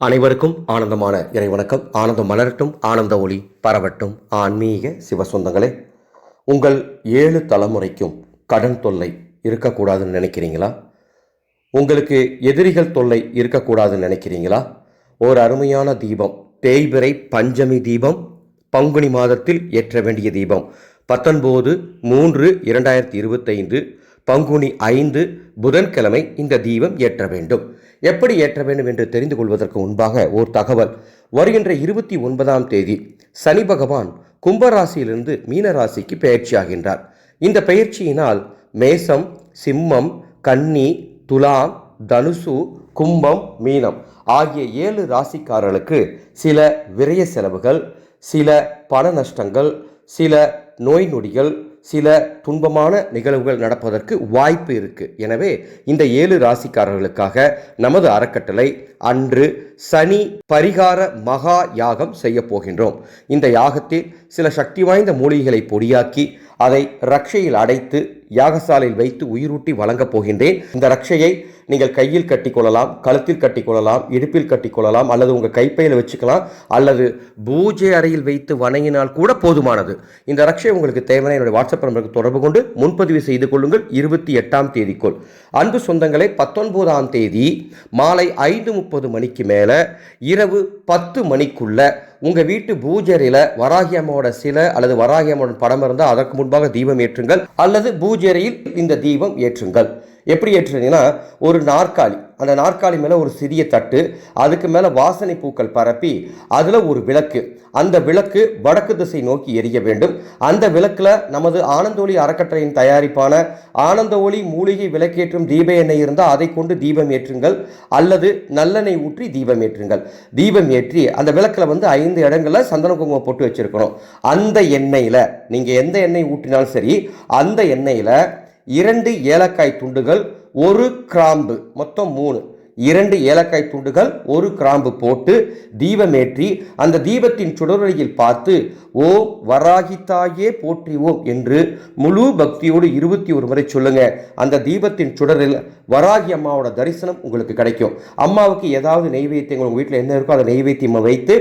அனைவருக்கும் ஆனந்தமான இறை வணக்கம் ஆனந்தம் மலரட்டும் ஆனந்த ஒளி பரவட்டும். ஆன்மீக சிவசொந்தங்களே உங்கள் ஏழு தலைமுறைக்கும் கடன் தொல்லை இருக்கக்கூடாதுன்னு நினைக்கிறீங்களா? உங்களுக்கு எதிரிகள் தொல்லை இருக்கக்கூடாதுன்னு நினைக்கிறீங்களா? ஒரு அருமையான தீபம் தேய்பிறை பஞ்சமி தீபம் பங்குனி மாதத்தில் ஏற்ற வேண்டிய தீபம் பத்தொன்பது மூன்று இரண்டாயிரத்தி இருபத்தைந்து பங்குனி ஐந்து புதன்கிழமை இந்த தீபம் ஏற்ற வேண்டும். எப்படி ஏற்ற வேண்டும் என்று தெரிந்து கொள்வதற்கு முன்பாக ஓர் தகவல். வருகின்ற இருபத்தி ஒன்பதாம் தேதி சனி பகவான் கும்பராசியிலிருந்து மீனராசிக்கு பயிற்சியாகின்றார் இந்த பயிற்சியினால் மேசம் சிம்மம் கன்னி துலாம் தனுசு கும்பம் மீனம் ஆகிய ஏழு ராசிக்காரர்களுக்கு சில விரய செலவுகள் சில பண நஷ்டங்கள் சில நோய் நொடிகள் சில துன்பமான நிகழ்வுகள் நடப்பதற்கு வாய்ப்பு இருக்குது எனவே இந்த ஏழு ராசிக்காரர்களுக்காக நமது அறக்கட்டளை அன்று சனி பரிகார மகா யாகம் செய்ய போகின்றோம். இந்த யாகத்தில் சில சக்தி வாய்ந்த மூலிகைகளை பொடியாக்கி அதை ரக்ஷையில் அடைத்து யாகசாலையில் வைத்து உயிரூட்டி வழங்கப் போகின்றேன். இந்த ரக்ஷையை நீங்கள் கையில் கட்டிக்கொள்ளலாம் கழுத்தில் கட்டிக்கொள்ளலாம் இடுப்பில் கட்டிக்கொள்ளலாம் அல்லது உங்கள் கைப்பையில் வச்சுக்கலாம் அல்லது பூஜை அறையில் வைத்து வணங்கினால் கூட போதுமானது. இந்த ரக்ஷை உங்களுக்கு தேவையான என்னுடைய வாட்ஸ்அப் நம்பருக்கு தொடர்பு கொண்டு முன்பதிவு செய்து கொள்ளுங்கள். இருபத்தி எட்டாம் தேதிக்குள். அன்பு சொந்தங்களை பத்தொன்பதாம் தேதி மாலை ஐந்து முப்பது மணிக்கு மேலே இரவு பத்து மணிக்குள்ள உங்கள் வீட்டு பூஜரியில் வராகி அம்மாவோட சிலை அல்லது வராகி படம் இருந்தால் அதற்கு முன்பாக தீபம் ஏற்றுங்கள். அல்லது பூஜரியில் இந்த தீபம் ஏற்றுங்கள். எப்படி ஏற்றுறீங்கன்னா ஒரு நாற்காலி. அந்த நாற்காலி மேலே ஒரு சிறிய தட்டு அதுக்கு மேலே வாசனை பூக்கள் பரப்பி அதில் ஒரு விளக்கு. அந்த விளக்கு வடக்கு திசை நோக்கி எரிய வேண்டும். அந்த விளக்கில் நமது ஆனந்தோலி அறக்கட்டளையின் தயாரிப்பான ஆனந்த ஒளி மூலிகை விளக்கேற்றும் தீப எண்ணெய் இருந்தால் அதை கொண்டு தீபம் ஏற்றுங்கள். அல்லது நல்லெண்ணெய் ஊற்றி தீபம் ஏற்றுங்கள். தீபம் ஏற்றி அந்த விளக்கில் வந்து ஐந்து இடங்களில் சந்தன குங்குமம் போட்டு வச்சிருக்கணும். அந்த எண்ணெயில் நீங்கள் எந்த எண்ணெய் ஊற்றினாலும் சரி அந்த எண்ணெயில் இரண்டு ஏலக்காய் துண்டுகள் ஒரு கிராம்பு மொத்தம் மூணு. இரண்டு ஏலக்காய் துண்டுகள் ஒரு கிராம்பு போட்டு தீபமேற்றி அந்த தீபத்தின் சுடரையில் பார்த்து ஓ வராகித்தாயே போற்றிவோம் என்று முழு பக்தியோடு இருபத்தி ஒரு முறை சொல்லுங்க. அந்த தீபத்தின் சுடரில் வராகி அம்மாவோட தரிசனம் உங்களுக்கு கிடைக்கும். அம்மாவுக்கு ஏதாவது நெய்வேத்தியங்கள் உங்கள் வீட்டில் என்ன இருக்கோ அதை நெய்வேத்தியமாக வைத்து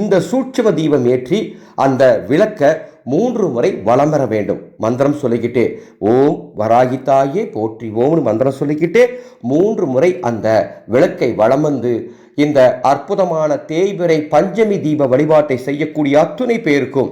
இந்த சூட்சம தீபம் ஏற்றி அந்த விளக்க மூன்று முறை வலம் பெற வேண்டும். மந்திரம் சொல்லிக்கிட்டே ஓம் வராகித்தாயே போற்றி ஓம்னு மந்திரம் சொல்லிக்கிட்டே மூன்று முறை அந்த விளக்கை வளம் வந்து இந்த அற்புதமான தேய்பிறை பஞ்சமி தீப வழிபாட்டை செய்யக்கூடிய அத்துணை பேருக்கும்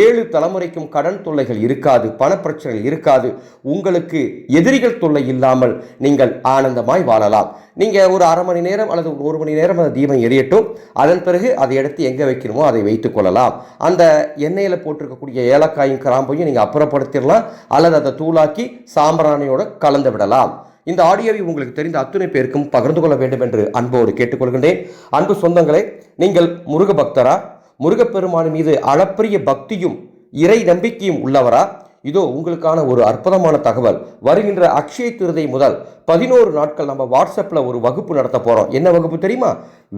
ஏழு தலைமுறைக்கும் கடன் தொல்லைகள் இருக்காது பணப்பிரச்சனைகள் இருக்காது. உங்களுக்கு எதிரிகள் தொல்லை இல்லாமல் நீங்கள் ஆனந்தமாய் வாழலாம். நீங்கள் ஒரு அரை மணி நேரம் அல்லது ஒரு மணி நேரம் அந்த தீபம் எரியட்டும். அதன் பிறகு அதை எடுத்து எங்கே வைக்கணுமோ அதை வைத்துக் கொள்ளலாம். அந்த எண்ணெயில் போட்டிருக்கக்கூடிய ஏலக்காயும் கிராம்பையும் நீங்கள் அப்புறப்படுத்திடலாம். அல்லது அதை தூளாக்கி சாம்பிராணியோட கலந்து விடலாம். இந்த ஆடியோவை உங்களுக்கு தெரிந்த அத்துணை பேருக்கும் பகிர்ந்து கொள்ள வேண்டும் என்று அன்போடு கேட்டுக்கொள்கின்றேன். அன்பு சொந்தங்களே நீங்கள் முருக பக்தரா முருகப்பெருமான் மீது அளப்பரிய பக்தியும் இறை நம்பிக்கையும் உள்ளவரா? இதோ உங்களுக்கான ஒரு அற்புதமான தகவல். வருகின்ற அக்ஷய திருதை முதல் பதினோரு நாட்கள் நம்ம வாட்ஸ்அப்பில் ஒரு வகுப்பு நடத்த போகிறோம் என்ன வகுப்பு தெரியுமா?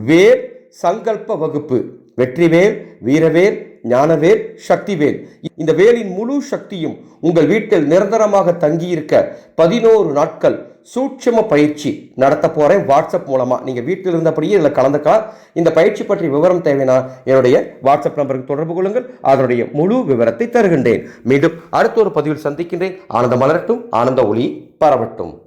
வேல் சங்கல்ப வகுப்பு. வெற்றிவேல் வீரவேல் ஞானவேல் சக்திவேல். இந்த வேலின் முழு சக்தியும் உங்கள் வீட்டில் நிரந்தரமாக தங்கியிருக்க பதினோரு நாட்கள் சூட்சம பயிற்சி நடத்த போகிறேன் வாட்ஸ்அப் மூலமாக நீங்கள் வீட்டில் இருந்தபடியே இதில் கலந்துக்கலாம் இந்த பயிற்சி பற்றி விவரம் தேவைனா என்னுடைய வாட்ஸ்அப் நம்பருக்கு தொடர்பு கொள்ளுங்கள். அதனுடைய முழு விவரத்தை தருகின்றேன். மீண்டும் அடுத்த ஒரு பதிவில் சந்திக்கின்றேன். ஆனந்த மலரட்டும். ஆனந்த ஒளி பரவட்டும்.